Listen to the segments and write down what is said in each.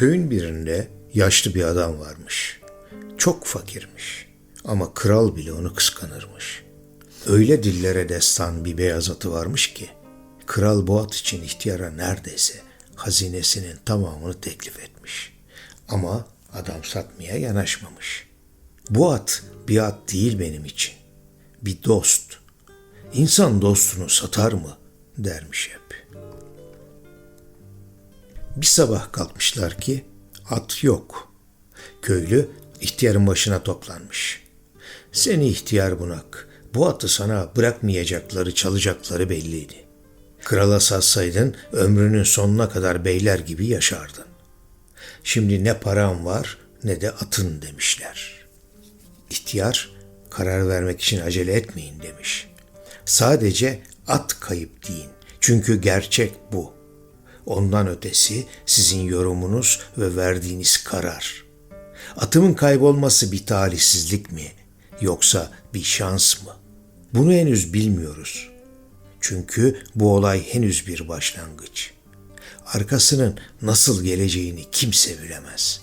Köyün birinde yaşlı bir adam varmış. Çok fakirmiş ama kral bile onu kıskanırmış. Öyle dillere destan bir beyaz atı varmış ki kral bu at için ihtiyara neredeyse hazinesinin tamamını teklif etmiş. Ama adam satmaya yanaşmamış. Bu at bir at değil benim için. Bir dost. İnsan dostunu satar mı dermiş hep. Bir sabah kalkmışlar ki at yok. Köylü ihtiyarın başına toplanmış. Seni ihtiyar bunak, bu atı sana bırakmayacakları, çalacakları belliydi. Krala satsaydın ömrünün sonuna kadar beyler gibi yaşardın. Şimdi ne param var ne de atın demişler. İhtiyar karar vermek için acele etmeyin demiş. Sadece at kayıp deyin. Çünkü gerçek bu. Ondan ötesi sizin yorumunuz ve verdiğiniz karar. Atımın kaybolması bir talihsizlik mi yoksa bir şans mı? Bunu henüz bilmiyoruz. Çünkü bu olay henüz bir başlangıç. Arkasının nasıl geleceğini kimse bilemez.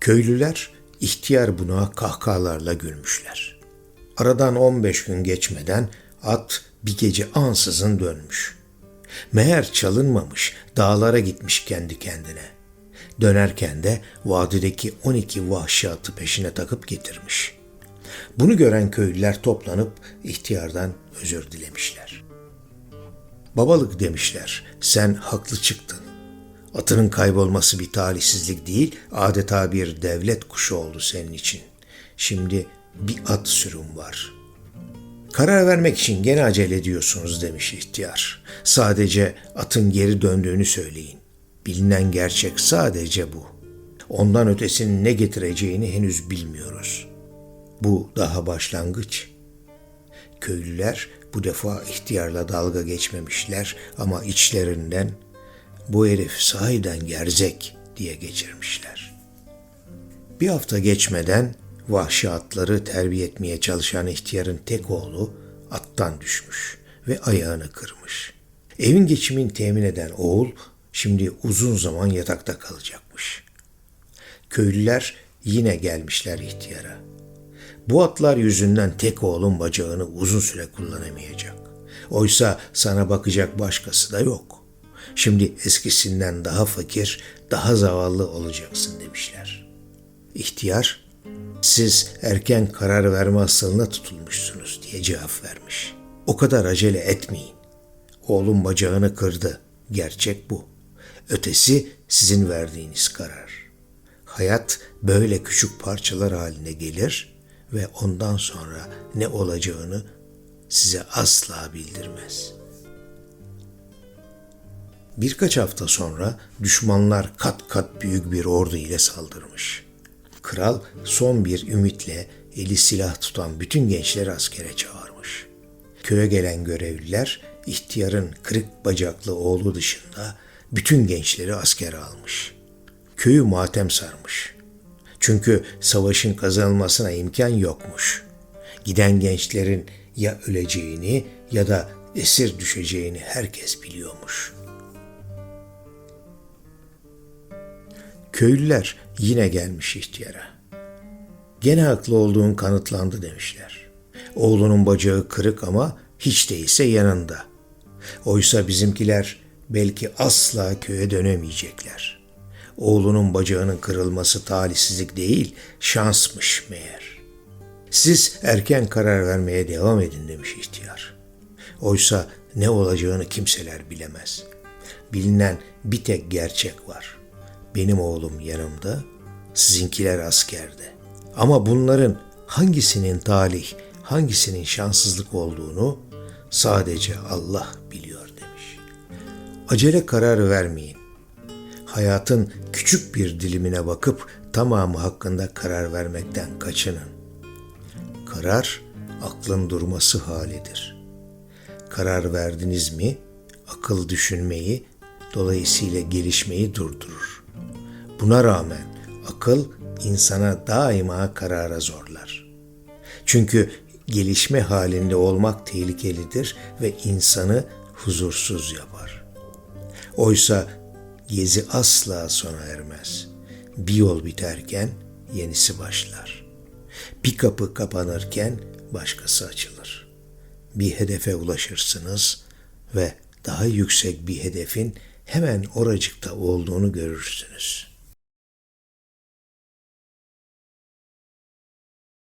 Köylüler ihtiyar buna kahkahalarla gülmüşler. Aradan 15 gün geçmeden at bir gece ansızın dönmüş. Meğer çalınmamış, dağlara gitmiş kendi kendine. Dönerken de vadideki 12 vahşi atı peşine takıp getirmiş. Bunu gören köylüler toplanıp ihtiyardan özür dilemişler. Babalık demişler, sen haklı çıktın. Atının kaybolması bir talihsizlik değil, adeta bir devlet kuşu oldu senin için. Şimdi bir at sürüm var. Karar vermek için gene acele ediyorsunuz demiş ihtiyar. Sadece atın geri döndüğünü söyleyin. Bilinen gerçek sadece bu. Ondan ötesinin ne getireceğini henüz bilmiyoruz. Bu daha başlangıç. Köylüler bu defa ihtiyarla dalga geçmemişler ama içlerinden bu herif sahiden gerzek diye geçirmişler. Bir hafta geçmeden vahşi atları terbiye etmeye çalışan ihtiyarın tek oğlu attan düşmüş ve ayağını kırmış. Evin geçimini temin eden oğul şimdi uzun zaman yatakta kalacakmış. Köylüler yine gelmişler ihtiyara. Bu atlar yüzünden tek oğlun bacağını uzun süre kullanamayacak. Oysa sana bakacak başkası da yok. Şimdi eskisinden daha fakir, daha zavallı olacaksın demişler. İhtiyar, siz erken karar verme hastalığına tutulmuşsunuz diye cevap vermiş. O kadar acele etmeyin. Oğlum bacağını kırdı. Gerçek bu. Ötesi sizin verdiğiniz karar. Hayat böyle küçük parçalar haline gelir ve ondan sonra ne olacağını size asla bildirmez. Birkaç hafta sonra düşmanlar kat kat büyük bir ordu ile saldırmış. Kral son bir ümitle eli silah tutan bütün gençleri askere çağırmış. Köye gelen görevliler ihtiyarın kırık bacaklı oğlu dışında bütün gençleri askere almış. Köyü matem sarmış. Çünkü savaşın kazanılmasına imkan yokmuş. Giden gençlerin ya öleceğini ya da esir düşeceğini herkes biliyormuş. Köylüler yine gelmiş ihtiyara. Gene haklı olduğun kanıtlandı demişler. Oğlunun bacağı kırık ama hiç değilse yanında. Oysa bizimkiler belki asla köye dönemeyecekler. Oğlunun bacağının kırılması talihsizlik değil, şansmış meğer. Siz erken karar vermeye devam edin demiş ihtiyar. Oysa ne olacağını kimseler bilemez. Bilinen bir tek gerçek var. Benim oğlum yanımda, sizinkiler askerde. Ama bunların hangisinin talih, hangisinin şanssızlık olduğunu sadece Allah biliyor demiş. Acele karar vermeyin. Hayatın küçük bir dilimine bakıp tamamı hakkında karar vermekten kaçının. Karar aklın durması halidir. Karar verdiniz mi akıl düşünmeyi dolayısıyla gelişmeyi durdurur. Buna rağmen akıl insana daima karara zorlar. Çünkü gelişme halinde olmak tehlikelidir ve insanı huzursuz yapar. Oysa Gezi asla sona ermez. Bir yol biterken yenisi başlar. Bir kapı kapanırken başkası açılır. Bir hedefe ulaşırsınız ve daha yüksek bir hedefin hemen oracıkta olduğunu görürsünüz.